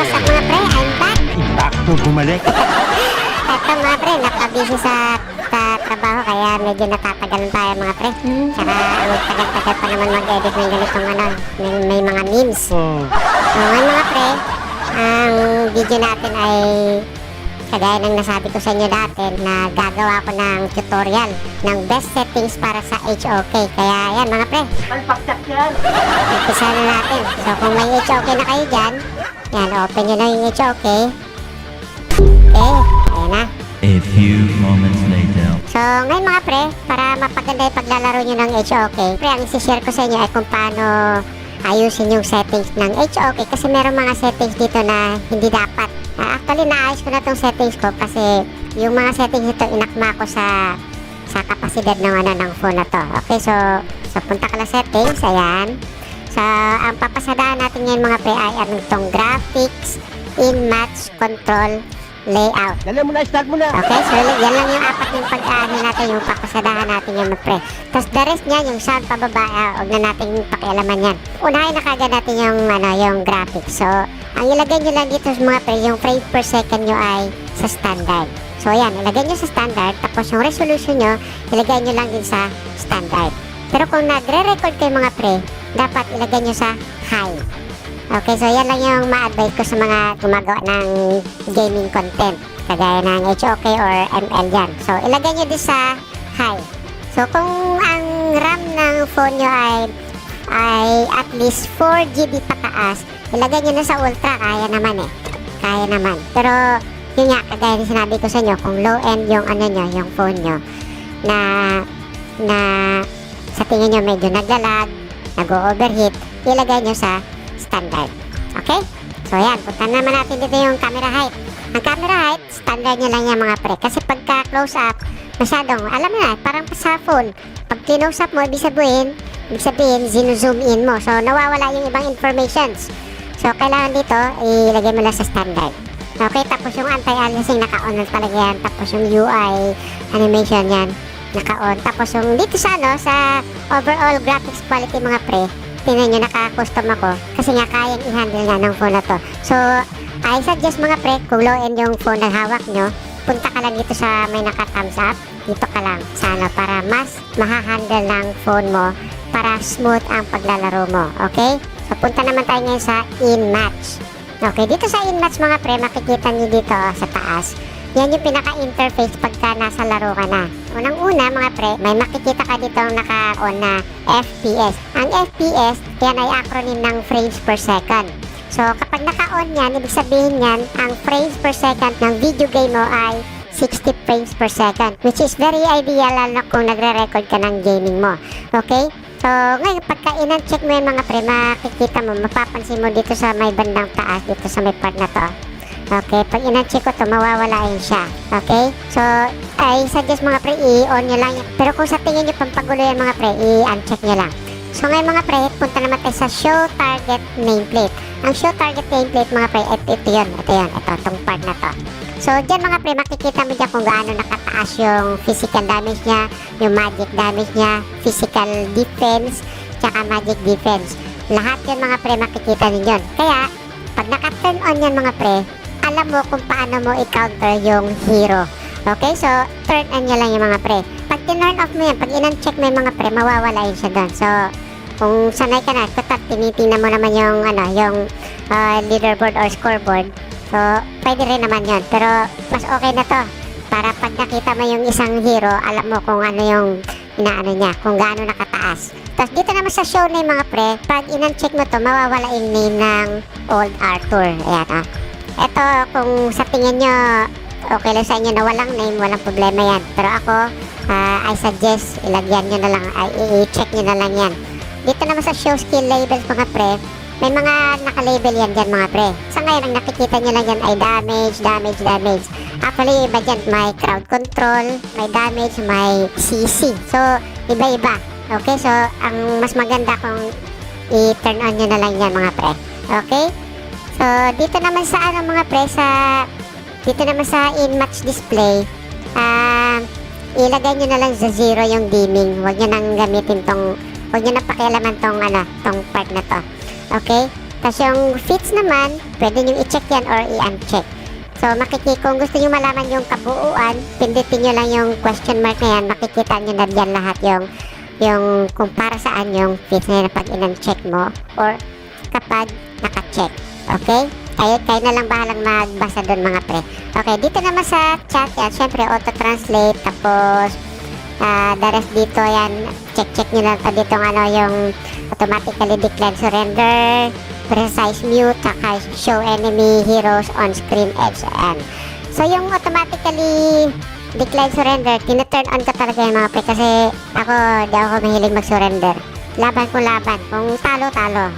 up mga pre? I'm back. Impacto bumalik. Eto mga pre, nakabisi sa, sa trabaho kaya medyo natatagalan tayo mga pre. Tsaka ang tagal-tagal pa naman mag-edit ng ganitong ano, may, may mga memes. Oh. So ngayon mga pre, ang video natin ay kagaya ng nasabi ko sa inyo dati na gagawa ko ng tutorial ng best settings para sa HOK. Kaya yan mga pre, Palpaksak yan. umpisa na natin. So kung may HOK na kayo dyan, yan, open nyo lang yung HOK. Okay, ayan na. A few moments later. So, ngayon mga pre, para mapaganda yung paglalaro nyo ng HOK, pre, ang isi-share ko sa inyo ay kung paano ayusin yung settings ng HOK kasi meron mga settings dito na hindi dapat. Ah, actually, naayos ko na tong settings ko kasi yung mga settings ito inakma ko sa sa kapasidad ng ano ng phone na to. Okay, so so punta ka lang settings, ayan. So, ang papasadahan natin ngayon mga pre ay ano itong graphics, in-match, control, layout. Dali mo na, start mo na. Okay, so yan lang yung apat yung pag-ano natin, yung papasadahan natin yung pre. Tapos the rest niya, yung sound pababa, ah, huwag na natin pakialaman yan. Unahin na kagad natin yung, ano, yung graphics. So, ang ilagay nyo lang dito mga pre, yung frame per second nyo ay sa standard. So, ayan, ilagay nyo sa standard, tapos yung resolution nyo, ilagay nyo lang din sa standard. Pero kung nagre-record kayo mga pre, dapat ilagay nyo sa high. Okay, so yan lang yung ma-advise ko sa mga gumagawa ng gaming content. Kagaya ng HOK or ML yan. So, ilagay nyo din sa high. So, kung ang RAM ng phone nyo ay ay at least 4 GB pataas, ilagay nyo na sa ultra, kaya naman eh. Kaya naman. Pero, yun nga, kagaya ng sinabi ko sa inyo, kung low end yung ano nyo, yung phone nyo, na, na sa tingin nyo medyo naglalag, nag-overheat, ilagay nyo sa standard. Okay? So yan, punta naman natin dito yung camera height. Ang camera height, standard nyo lang yan mga pre. Kasi pagka close up, masyadong, alam mo na, parang sa phone, pag close up mo, ibig sabihin, ibig sabihin, zoom in mo. So nawawala yung ibang informations. So kailangan dito, ilagay mo lang sa standard. Okay, tapos yung anti-aliasing naka-on na talaga yan. Tapos yung UI animation yan, naka-on. Tapos yung dito sa ano, sa overall graphics quality mga pre, tingnan nyo, naka-custom ako. Kasi nga, kayang i-handle nga ng phone na to. So, I suggest mga pre, kung low end yung phone na hawak nyo, punta ka lang dito sa may naka-thumbs up. Dito ka lang sa ano, para mas mahahandle ng phone mo para smooth ang paglalaro mo. Okay? So, punta naman tayo ngayon sa in-match. Okay, dito sa in-match mga pre, makikita nyo dito oh, sa taas. Yan yung pinaka-interface pagka nasa laro ka na. Unang-una mga pre, may makikita ka dito naka-on na FPS. Ang FPS, yan ay acronym ng frames per second. So kapag naka-on yan, ibig sabihin yan, ang frames per second ng video game mo ay 60 frames per second. Which is very ideal lalo kung nagre-record ka ng gaming mo. Okay? So, ngayon, pagka in-check mo yan mga pre, makikita mo, mapapansin mo dito sa may bandang taas, dito sa may part na to. Okay, pag in-check ko to, mawawala yun siya. Okay? So, I suggest mga pre, i-on nyo lang. Pero kung sa tingin nyo pampagulo yan mga pre, i-uncheck nyo lang. So ngayon mga pre, punta naman tayo sa show target nameplate. Ang show target nameplate mga pre, ito, ito yun, ito yun, ito, itong part na to. So dyan mga pre, makikita mo dyan kung gaano nakataas yung physical damage niya, yung magic damage niya, physical defense, tsaka magic defense. Lahat yun mga pre, makikita ninyo. Kaya, pag naka-turn on yan mga pre, alam mo kung paano mo i-counter yung hero. Okay, so turn on nyo lang yung mga pre. Pag tinurn off mo yan, pag in-uncheck mo yung mga pre, mawawala yun siya doon. So, kung sanay ka na, kutat, tinitingnan mo naman yung, ano, yung ah, leaderboard or scoreboard. So, pwede rin naman yun. Pero, mas okay na to. Para pag nakita mo yung isang hero, alam mo kung ano yung inaano niya, kung gaano nakataas. Tapos dito naman sa show name mga pre, pag in-uncheck mo to, mawawala yung name ng Old Arthur. Ayan ah. Ito, kung sa tingin nyo, okay lang sa inyo na walang name, walang problema yan. Pero ako, ah, I suggest, ilagyan nyo na lang, i-check nyo na lang yan. Dito naman sa show skill labels mga pre, may mga naka-label yan dyan mga pre. Sa ngayon, ang nakikita nyo lang yan ay damage, damage, damage. Actually, iba dyan, may crowd control, may damage, may CC. So, iba-iba. Okay, so, ang mas maganda kung i-turn on nyo na lang yan mga pre. Okay? So, dito naman sa ano mga pre, sa dito naman sa in-match display, ah, ilagay nyo na lang sa zero yung dimming. Huwag nyo nang gamitin tong, huwag nyo na pakialaman tong ano, tong part na to. Okay? Tapos yung fits naman, pwede nyo i-check yan or i-uncheck. So, makiki kung gusto nyo malaman yung kabuuan, pindutin nyo lang yung question mark na yan, makikita nyo na dyan lahat yung yung kung para saan yung fits na yan pag in-uncheck mo or kapag naka-check. Okay? Kayo, kayo na lang bahalang magbasa doon mga pre. Okay, dito naman sa chat yan, syempre auto-translate, tapos ah the rest dito yan, check-check nyo lang pa dito ano yung automatically decline surrender, precise mute, saka show enemy heroes on screen edge. Ayan. So yung automatically decline surrender, tineturn on ko talaga yung mga pre kasi ako, di ako mahilig mag-surrender. Laban ko laban. Kung talo, talo.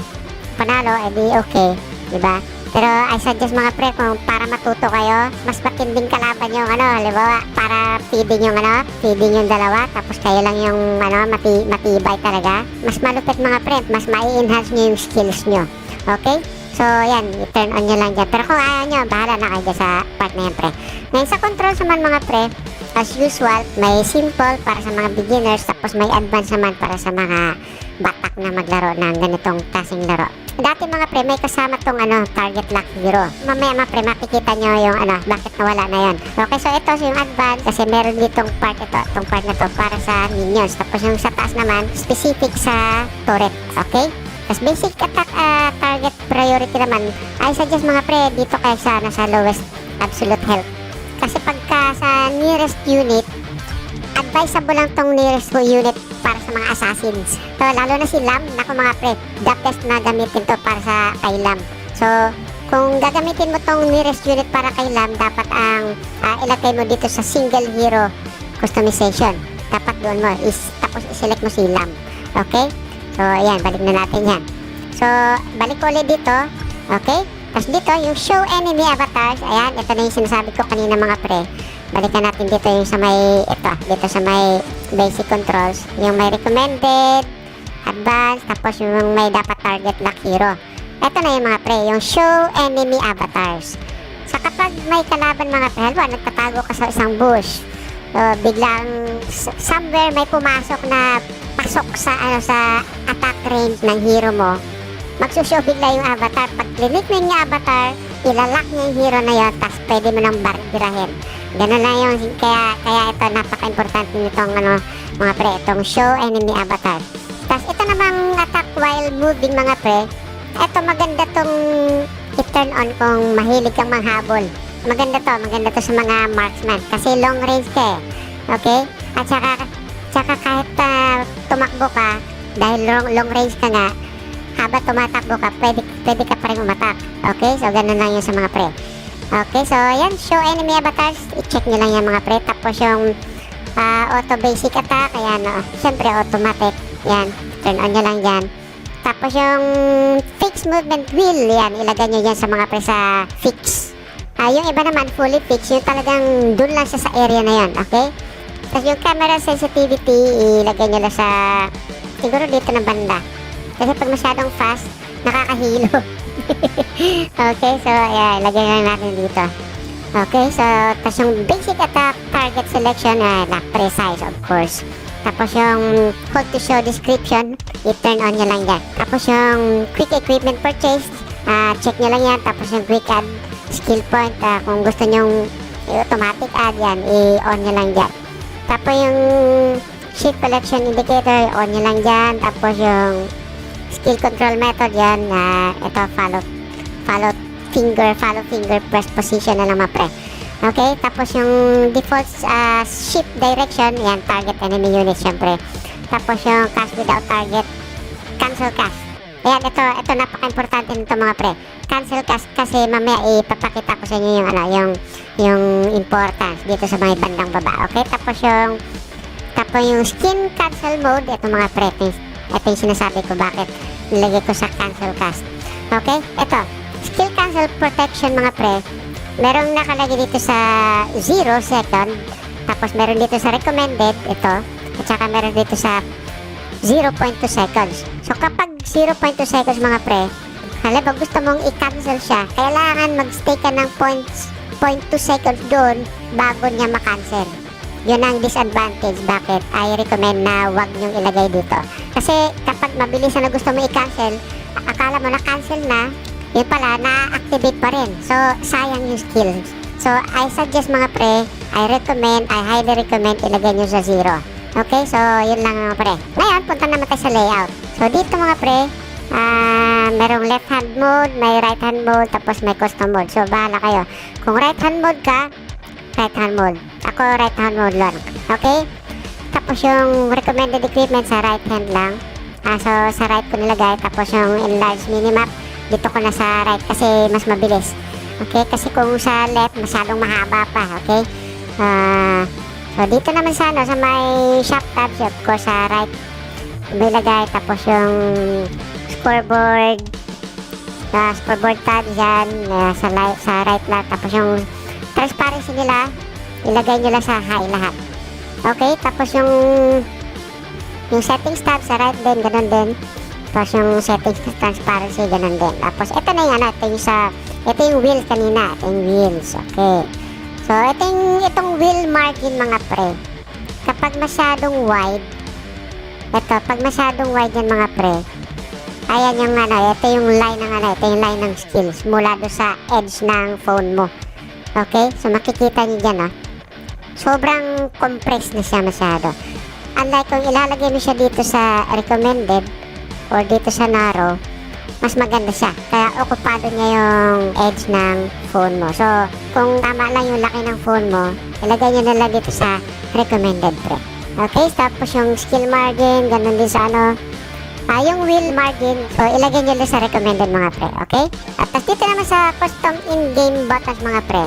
Panalo, edi okay. Diba? Pero I suggest mga pre, kung para matuto kayo, mas matinding kalaban yung ano, halimbawa, para feeding yung ano, feeding yung dalawa, tapos kayo lang yung ano, mati, matibay talaga. Mas malupit mga pre, mas mai-enhance nyo yung skills nyo. Okay? So, yan, i-turn on nyo lang dyan. Pero kung ayaw nyo, bahala na kayo sa part na yan, pre. Ngayon, sa controls naman mga pre, as usual, may simple para sa mga beginners, tapos may advanced naman para sa mga batak na maglaro ng ganitong klaseng laro. Dati mga pre, may kasama tong ano, target lock hero. Mamaya mga pre, makikita nyo yung ano, bakit nawala na yon. Okay, so ito yung advance kasi meron ditong part ito, itong part na to para sa minions. Tapos yung sa taas naman, specific sa turret. Okay? Tapos basic attack ah, target priority naman, I suggest mga pre, dito kayo sa, nasa lowest absolute health. Kasi pagka sa nearest unit, advisable lang tong nearest unit para sa mga assassins. So, lalo na si Lam, naku mga pre, the best na gamitin to para sa kay Lam. So, kung gagamitin mo tong nearest unit para kay Lam, dapat ang ah, ilagay mo dito sa single hero customization. Dapat doon mo, is, tapos iselect mo si Lam. Okay? So, ayan, balik na natin yan. So, balik ko ulit dito. Okay? Tapos dito, yung show enemy avatars. Ayan, ito na yung sinasabi ko kanina mga pre. Balikan natin dito yung sa may, ito, dito sa may basic controls. Yung may recommended, advanced, tapos yung may dapat target lock hero. Ito na yung mga pre, yung show enemy avatars. Sa kapag may kalaban mga pre, halimbawa nagtatago ka sa isang bush, So, biglang somewhere may pumasok na pasok sa ano sa attack range ng hero mo. Magsushow bigla yung avatar. Pag clinic mo yung avatar, ilalak niya yung hero na yun, tapos pwede mo nang barbirahin. Ganun lang yung, kaya, kaya ito napaka-importante nitong ano, mga pre, itong show enemy avatar. Tapos ito namang attack while moving mga pre, ito maganda tong i-turn on kung mahilig kang manghabol. Maganda to, maganda to sa mga marksman kasi long range ka eh. Okay? At saka, saka kahit ah, tumakbo ka, dahil long, long range ka nga, habang tumatakbo ka, pwede, pwede ka pa rin umatak. Okay? So, ganun lang yun sa mga pre. Okay, so yan, show enemy avatars. I-check nyo lang yan mga pre. Tapos yung ah, auto basic attack, ayan, oh, syempre automatic. Yan, turn on nyo lang yan. Tapos yung fixed movement wheel, yan, ilagay nyo yan sa mga pre sa fix. Ah, yung iba naman fully fixed, yung talagang dun lang siya sa area na yan, okay? Tapos yung camera sensitivity, ilagay nyo lang sa, siguro dito na banda. Kasi pag masyadong fast, nakakahilo. okay, so yeah, ilagay lang natin dito. Okay, so tapos yung basic attack target selection, ah, na precise of course. Tapos yung hold to show description, i-turn on nyo lang yan. Tapos yung quick equipment purchase, ah, check nyo lang yan. Tapos yung quick add skill point, ah, kung gusto nyong automatic add yan, i-on nyo lang dyan. Tapos yung shift collection indicator, on nyo lang dyan. Tapos yung skill control method yan, na ito follow, follow finger, follow finger press position na lang mga pre. Okay, tapos yung default ah, shift direction, yan, target enemy unit syempre. Tapos yung cast without target, cancel cast. Ayan, ito, ito napaka-importante nito mga pre. Cancel cast kasi mamaya ipapakita ko sa inyo yung ano, yung yung importance dito sa mga bandang baba. Okay, tapos yung tapos yung skin cancel mode, ito mga pre, ito, yung- sinasabi ko bakit nilagay ko sa cancel cast. Okay, ito, skill cancel protection mga pre, merong nakalagay dito sa 0 second, tapos meron dito sa recommended, ito, at saka meron dito sa 0.2 seconds. So kapag 0.2 seconds mga pre, halimbawa gusto mong i-cancel siya, kailangan mag-stay ka ng points 0.2 seconds doon bago niya ma-cancel. Yun ang disadvantage. Bakit? I recommend na wag niyong ilagay dito. Kasi kapag mabilis na gusto mo i-cancel, akala mo na-cancel na, yun pala, na-activate pa rin. So, sayang yung skills. So, I suggest mga pre, I recommend, I highly recommend ilagay nyo sa zero. Okay, so yun lang mga pre. Ngayon, punta naman tayo sa layout. So, dito mga pre, ah merong left hand mode, may right hand mode, tapos may custom mode. So, bahala kayo. Kung right hand mode ka, right hand mode. Ako, right hand mode lang. Okay? Tapos yung recommended equipment sa right hand lang. Ah, so, sa right ko nilagay. Tapos yung enlarge minimap, dito ko na sa right kasi mas mabilis. Okay? Kasi kung sa left, masyadong mahaba pa. Okay? Ah, so, dito naman sa, ano, sa may shop tab, of course, sa right, may lagay. Tapos yung scoreboard, sa scoreboard tab dyan, ah, sa, sa right lang. Tapos yung transparency nila, ilagay nyo lang sa high lahat. Okay, tapos yung yung settings tab sa right din, ganun din. Tapos yung settings transparency, ganun din. Tapos ito na yung ano, ito yung sa, ito yung wheels kanina, ito yung wheels, okay. So, ito yung, itong wheel margin mga pre. Kapag masyadong wide, ito, pag masyadong wide yan mga pre, ayan yung ano, ito yung line ng ano, ito yung line ng skills mula do sa edge ng phone mo. Okay? So, makikita niyo dyan, oh. Sobrang compressed na siya masyado. Unlike kung ilalagay mo siya dito sa recommended or dito sa narrow, mas maganda siya. Kaya okupado niya yung edge ng phone mo. So, kung tama lang yung laki ng phone mo, ilagay niyo na lang dito sa recommended pre. Okay, tapos yung skill margin, ganun din sa ano, Ah, yung wheel margin, so ilagay nyo lang sa recommended mga pre, okay? At tapos dito naman sa custom in-game buttons mga pre,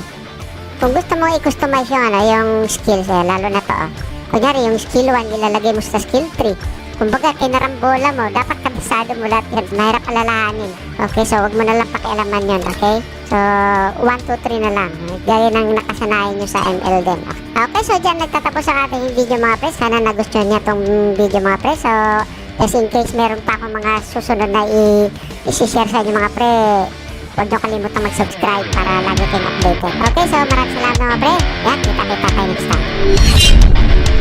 kung gusto mo i-customize yung ano, yung skills eh, lalo na to oh. Kunyari yung skill 1, ilalagay mo sa skill 3. Kumbaga, kinarambola mo, dapat kabisado mo lahat yan. Mahirap alalahanin. Okay, so wag mo na lang pakialaman yun, okay? So, 1, 2, 3 na lang. Gaya ng nakasanayan nyo sa ML din. Okay, so dyan nagtatapos ang ating video mga pre. Sana nagustuhan niya tong video mga pre. So, just in case meron pa akong mga susunod na i-share sa inyo mga pre, huwag niyo kalimutan mag-subscribe para lagi kayong updated. Okay, so maraming salamat mga pre. Yan, kita-kita tayo next time.